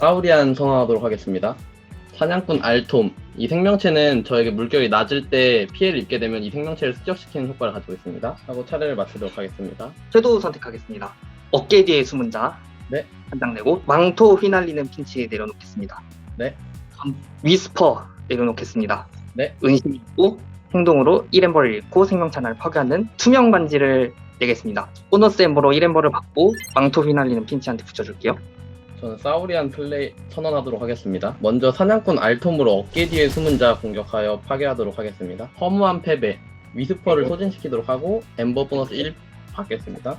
아우리안 선언하도록 하겠습니다. 사냥꾼 알톰. 이 생명체는 저에게 물결이 낮을 때 피해를 입게 되면 이 생명체를 습격시키는 효과를 가지고 있습니다. 하고 차례를 마치도록 하겠습니다. 섀도우 선택하겠습니다. 어깨 뒤에 숨은 자. 네. 한 장 내고 망토 휘날리는 핀치 내려놓겠습니다. 네. 전 위스퍼 내려놓겠습니다. 네. 은신 있고 행동으로 1엠버를 잃고 생명체 하나를 파괴하는 투명 반지를 내겠습니다. 보너스 엠버로 1엠버를 받고 망토 휘날리는 핀치한테 붙여줄게요. 저는 사우리안 플레이 선언하도록 하겠습니다. 먼저 사냥꾼 알톰으로 어깨 뒤에 숨은 자 공격하여 파괴하도록 하겠습니다. 허무한 패배. 위스퍼를 소진시키도록 하고 엠버 보너스 1 받겠습니다.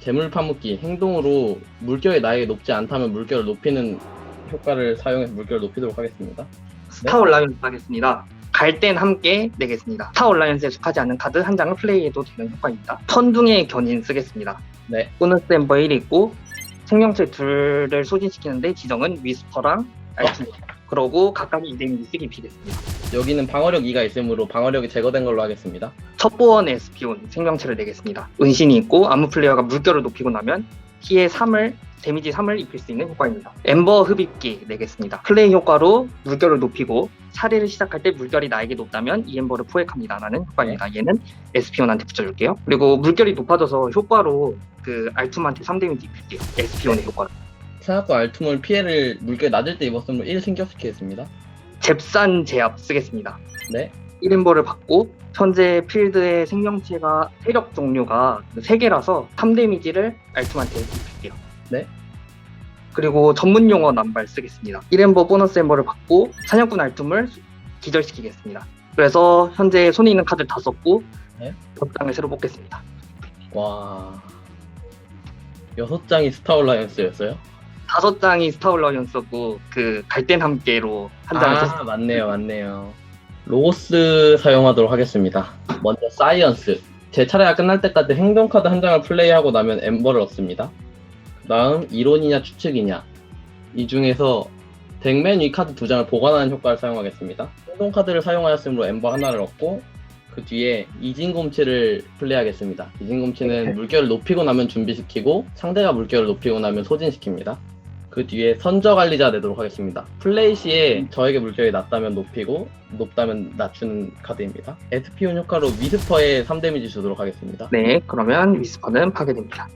재물 파묻기. 행동으로 물결이 나에게 높지 않다면 물결을 높이는 효과를 사용해서 물결을 높이도록 하겠습니다. 스타 올라이언스 하겠습니다. 갈 땐 함께 내겠습니다. 스타 올라이언스에 속하지 않은 카드 한 장을 플레이해도 되는 효과입니다. 천둥의 견인 쓰겠습니다. 네. 보너스 엠버 1이 있고 생명체 둘을 소진시키는데 지정은 위스퍼랑 알투 그러고 각각의 2데미지 쓰기 비겠습니다. 여기는 방어력 2가 있으므로 방어력이 제거된 걸로 하겠습니다. 첩보원 에스피온 생명체를 내겠습니다. 은신이 있고 아무 플레이어가 물결을 높이고 나면 피해 3을 데미지 3을 입힐 수 있는 효과입니다. 엠버 흡입기 내겠습니다. 플레이 효과로 물결을 높이고 차례를 시작할 때 물결이 나에게 높다면 이 엠버를 포획합니다. 라는 효과입니다. 얘는 에스피온한테 붙여줄게요. 그리고 물결이 높아져서 효과로 그 알툼한테 3데미지 입힐게요. 에스피온의 효과로. 사냥꾼 알톰을 피해를 물결이 낮을 때 입었으므로 1 승격시키겠습니다. 잽산 제압 쓰겠습니다. 네. 1인버를 받고 현재 필드의 생명체가 세력 종류가 3개라서 3데미지를 알툼한테 입힐게요. 네. 그리고 전문 용어 남발 쓰겠습니다. 1엠버 보너스 엠버를 받고 사냥꾼 알툼을 기절시키겠습니다. 그래서 현재 손에 있는 카드를 다 썼고 네. 벽장을 새로 뽑겠습니다. 와. 여섯 장이 스타올라이언스였어요? 다섯 장이 스타올라이언스고 그 갈땐 함께로 한 장을. 아, 맞네요, 맞네요. 로고스 사용하도록 하겠습니다. 먼저 사이언스. 제 차례가 끝날 때까지 행동 카드 한 장을 플레이하고 나면 엠버를 얻습니다. 그 다음 이론이냐 추측이냐. 이 중에서 덱맨 위 카드 두 장을 보관하는 효과를 사용하겠습니다. 행동 카드를 사용하였으므로 엠버 하나를 얻고 그 뒤에 이진곰치를 플레이하겠습니다. 이진곰치는 네. 물결을 높이고 나면 준비시키고 상대가 물결을 높이고 나면 소진시킵니다. 그 뒤에 선저 관리자 내도록 하겠습니다. 플레이 시에 저에게 물결이 낮다면 높이고 높다면 낮추는 카드입니다. 에스피온 효과로 위스퍼에 3데미지 주도록 하겠습니다. 네, 그러면 위스퍼는 파괴됩니다.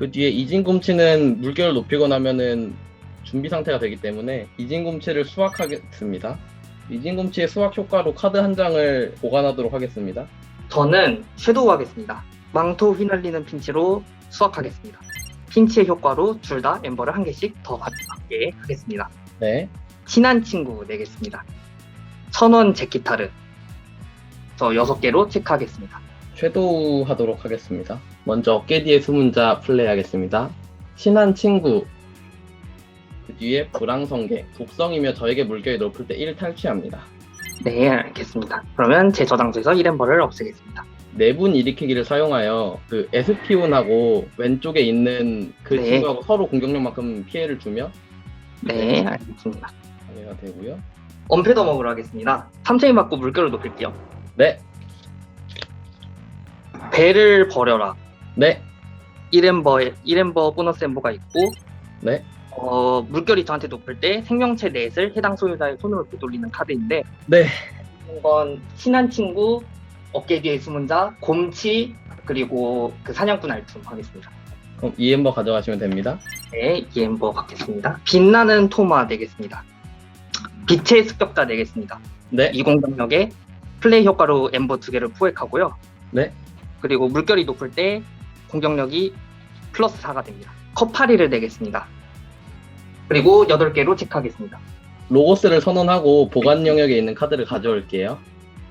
그 뒤에 이진곰치는 물결을 높이고 나면은 준비 상태가 되기 때문에 이진곰치를 수확하겠습니다. 이진곰치의 수확 효과로 카드 한 장을 보관하도록 하겠습니다. 저는 섀도우 하겠습니다. 망토 휘날리는 핀치로 수확하겠습니다. 핀치의 효과로 둘 다 엠버를 한 개씩 더 받게 하겠습니다. 네. 친한 친구 내겠습니다. 천원 제키타르 저 여섯 개로 체크하겠습니다. 섀도우 하도록 하겠습니다. 먼저 어깨 뒤에 숨은 자 플레이하겠습니다. 친한 친구. 그 뒤에 불황성계. 독성이며 저에게 물결이 높을 때 1 탈취합니다. 네, 알겠습니다. 그러면 제 저장소에서 1엠버를 없애겠습니다. 내분 일으키기를 사용하여 그 에스피온하고 왼쪽에 있는 그 네. 친구하고 서로 공격력만큼 피해를 주며 네, 알겠습니다. 방해가 되고요. 엄폐더 먹으러 하겠습니다. 3체인 받고 물결을 높일게요. 네, 배를 버려라. 네, 1엠버에 1엠버 보너스 엠버가 있고 네, 어, 물결이 저한테 높을 때 생명체 넷을 해당 소유자의 손으로 되돌리는 카드인데 네. 이건 친한 친구, 어깨 뒤에 숨은 자, 곰치 그리고 그 사냥꾼 알툼 하겠습니다. 그럼 이 엠버 가져가시면 됩니다. 네, 이 엠버 받겠습니다. 빛나는 토마 내겠습니다. 빛의 습격자 내겠습니다. 네, 이 공격력에 플레이 효과로 엠버 두 개를 포획하고요. 네, 그리고 물결이 높을 때 공격력이 플러스 4가 됩니다. 커파리를 내겠습니다. 그리고 8개로 체크하겠습니다. 로고스를 선언하고 보관 영역에 있는 카드를 가져올게요.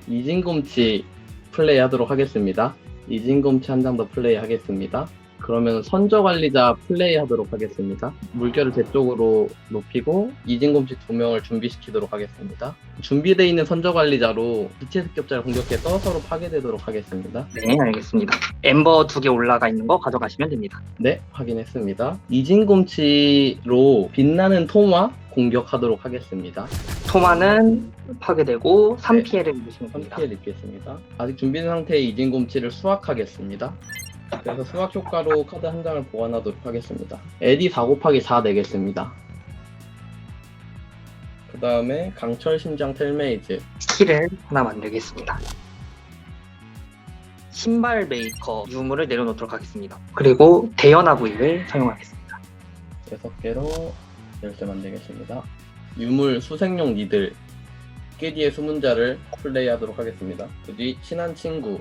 이진곰치 플레이 하도록 하겠습니다. 이진곰치 한 장 더 플레이 하겠습니다. 그러면 선저 관리자 플레이 하도록 하겠습니다. 물결을 제 쪽으로 높이고 이진곰치 두 명을 준비시키도록 하겠습니다. 준비되어 있는 선저 관리자로 빛의 습격자를 공격해서 서로 파괴되도록 하겠습니다. 네, 알겠습니다. 엠버 두 개 올라가 있는 거 가져가시면 됩니다. 네, 확인했습니다. 이진곰치로 빛나는 토마 공격하도록 하겠습니다. 토마는 파괴되고 네. 3피해를 입으시면 됩니다. 3피해 입겠습니다. 아직 준비된 상태의 이진곰치를 수확하겠습니다. 그래서 수확 효과로 카드 한 장을 보관하도록 하겠습니다. 에디 4 곱하기 4 내겠습니다. 그 다음에 강철 심장 텔메이즈. 스킬을 하나 만들겠습니다. 신발 메이커 유물을 내려놓도록 하겠습니다. 그리고 대연화 부위를 사용하겠습니다. 6개로 열쇠 만들겠습니다. 유물 수생용 니들. 어깨 뒤의 수문자를 플레이하도록 하겠습니다. 그 뒤 친한 친구.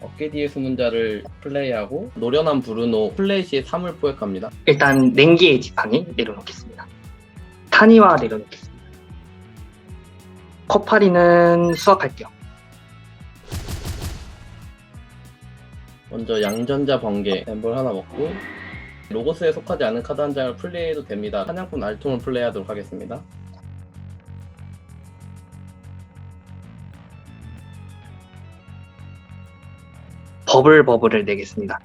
어깨 뒤의 수문자를 플레이하고 노련한 브루노 플레이 시에 3을 포획합니다. 일단 냉기의 지팡이 내려놓겠습니다. 타니와 내려놓겠습니다. 커파리는 수확할게요. 먼저 양전자 번개 엠볼 하나 먹고 로고스에 속하지 않은 카드 한 장을 플레이해도 됩니다. 사냥꾼 알통을 플레이하도록 하겠습니다. 버블 버블을 내겠습니다.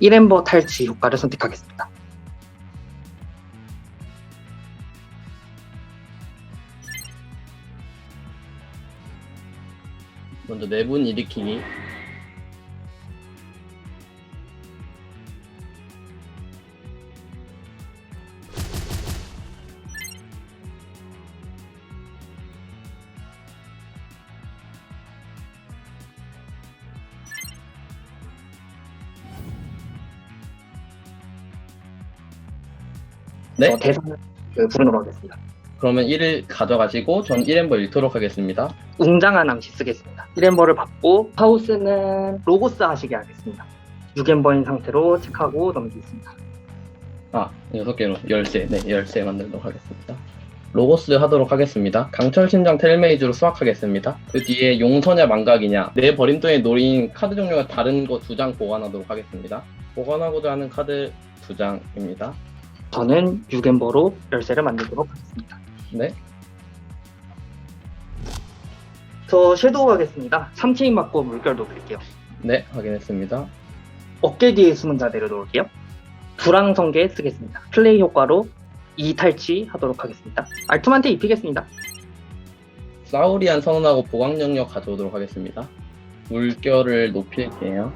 일엠버 탈취 효과를 선택하겠습니다. 먼저 내분 일으키기 네? 어, 대상을 그 부르노로 하겠습니다. 그러면 1을 가져가시고 전 1엠버 읽도록 하겠습니다. 웅장한 암시 쓰겠습니다. 1엠버를 받고 하우스는 로고스 하시게 하겠습니다. 6엠버인 상태로 체크하고 넘기겠습니다. 아, 6개로 열쇠, 네, 열쇠 만들도록 하겠습니다. 로고스 하도록 하겠습니다. 강철 심장 텔메이즈로 수확하겠습니다. 그 뒤에 용서냐 망각이냐, 내 버림돈에 노린 카드 종류가 다른 거 두 장 보관하도록 하겠습니다. 보관하고자 하는 카드 두 장입니다. 저는 6엠버로 열쇠를 만들도록 하겠습니다. 네, 저 섀도우 하겠습니다. 3체인 맞고 물결 놓을게요. 네, 확인했습니다. 어깨 뒤에 숨은 자 내려놓을게요. 불황성계 쓰겠습니다. 플레이 효과로 2 탈취 하도록 하겠습니다. 알툼한테 입히겠습니다. 사우리안 선언하고 보강 영역 가져오도록 하겠습니다. 물결을 높일게요.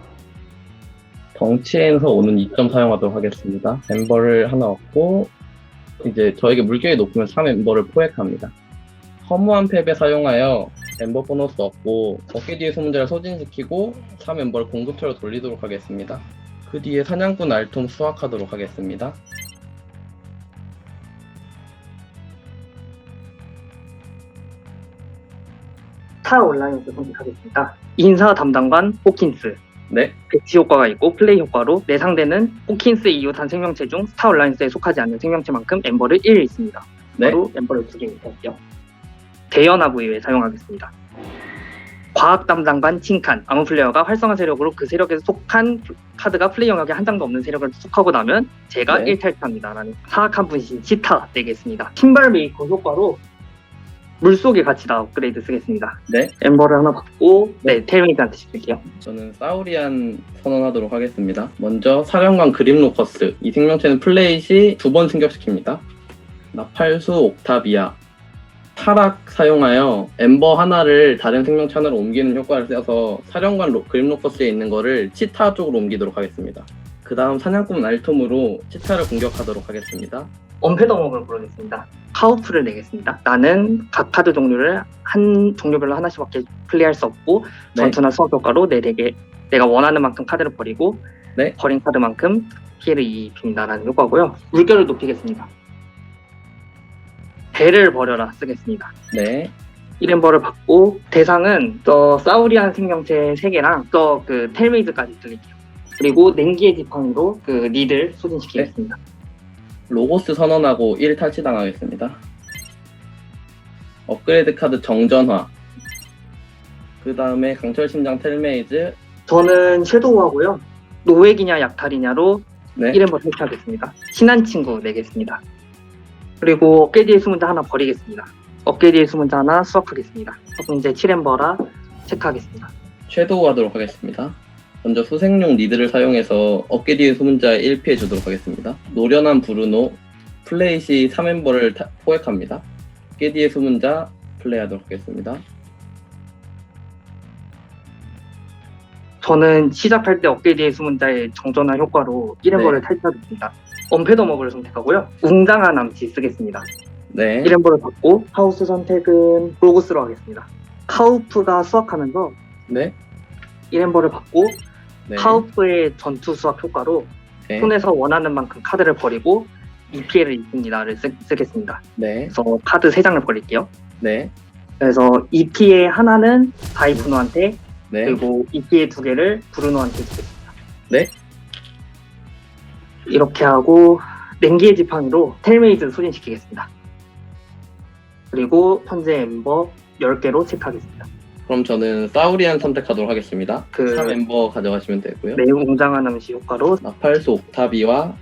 덩치에서 오는 2점 사용하도록 하겠습니다. 엠버를 하나 얻고 이제 저에게 물결이 높으면 3엠버를 포획합니다. 허무한 패배 사용하여 엠버 보너스 얻고 어깨 뒤에 소문자를 소진시키고 3엠버를 공급처로 돌리도록 하겠습니다. 그 뒤에 사냥꾼 알톰 수확하도록 하겠습니다. 스타 온라인에서 선택하겠습니다. 인사 담당관 호킨스. 네, 배치 효과가 있고 플레이 효과로 내 상대는 호킨스 이후 단 생명체 중 스타 온라인스에 속하지 않는 생명체만큼 엠버를 1 있습니다. 네, 바로 엠버를 두개 있을게요. 대연화 부위에 사용하겠습니다. 과학 담당관 칭칸 아무 플레이어가 활성화 세력으로 그 세력에 속한 카드가 플레이 영역에 한 장도 없는 세력을 속하고 나면 제가 네. 1탈퇴합니다. 라는 사악한 분신 치타 내겠습니다. 신발 메이커 효과로 물속의 가치다 업그레이드 쓰겠습니다. 네. 엠버를 하나 받고 네 텔메이트한테 시킬게요. 저는 사우리안 선언하도록 하겠습니다. 먼저 사령관 그림 로커스 이 생명체는 플레이 시 두 번 승격시킵니다. 나팔수 옥타비아 타락 사용하여 엠버 하나를 다른 생명체 하나로 옮기는 효과를 써서 사령관 로- 그림 로커스에 있는 거를 치타 쪽으로 옮기도록 하겠습니다. 그 다음 사냥꾼 알톰으로 치타를 공격하도록 하겠습니다. 엄폐더먹을 부르겠습니다. 카우프를 내겠습니다. 나는 각 카드 종류를 한 종류별로 하나씩밖에 플레이할 수 없고 네. 전투나 수업 효과로 내에게 내가 원하는 만큼 카드를 버리고 네. 버린 카드만큼 피해를 입힌다라는 효과고요. 물결을 높이겠습니다. 배를 버려라 쓰겠습니다. 네, 1엠버를 받고 대상은 저 사우리안 생명체 3개랑 저그 텔메이즈까지 드릴게요. 그리고 냉기의 지팡이로 그 리들 소진시키겠습니다. 로고스 선언하고 1 탈취당하겠습니다. 업그레이드 카드 정전화 그 다음에 강철 심장 텔메이즈 저는 섀도우 하고요. 노획이냐 약탈이냐로 네, 1엠버 설치하겠습니다. 친한 친구 내겠습니다. 그리고 어깨 뒤에 숨은 자 하나 버리겠습니다. 어깨 뒤에 숨은 자 하나 수확하겠습니다. 그럼 이제 7엠버라 체크하겠습니다. 섀도우 하도록 하겠습니다. 먼저 수생용 리드를 사용해서 어깨 뒤의 수문자에 1피해 주도록 하겠습니다. 노련한 브루노, 플레이 시 3멤버를 포획합니다. 어깨 뒤의 수문자 플레이하도록 하겠습니다. 저는 시작할 때 어깨 뒤에 숨은 자의 정전화 효과로 1엠버를 네. 탈퇴하겠습니다. 언패더머블을 선택하고요. 웅장한 암시 쓰겠습니다. 네. 1엠버를 받고 하우스 선택은 로고스로 하겠습니다. 카우프가 수확하면서 네. 1엠버를 받고 네. 카우프의 전투 수확 효과로 네. 손에서 원하는 만큼 카드를 버리고 EPL을 입습니다를 쓰, 쓰겠습니다. 네. 그래서 카드 3장을 버릴게요. 네. 그래서 EP의 하나는 다이프노한테 네. 그리고 EP의 두 개를 브루노한테 주겠습니다. 네. 이렇게 하고 냉기의 지팡이로 텔메이즈 소진시키겠습니다. 그리고 현재 엠버 10개로 체크하겠습니다. 그럼 저는 사우리안 선택하도록 하겠습니다. 그 3멤버 가져가시면 되고요. 매우 웅장한 암시 효과로 나팔수 옥타비와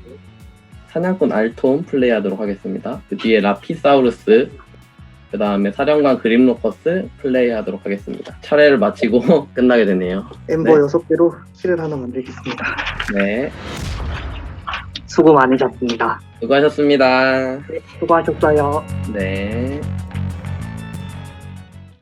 사냥꾼 알톰 플레이하도록 하겠습니다. 그 뒤에 라피사우루스, 그 다음에 사령관 그림로커스 플레이하도록 하겠습니다. 차례를 마치고 끝나게 되네요. 엠버 네. 6개로 킬을 하나 만들겠습니다. 네, 수고 많으셨습니다. 수고하셨습니다. 수고하셨어요. 네.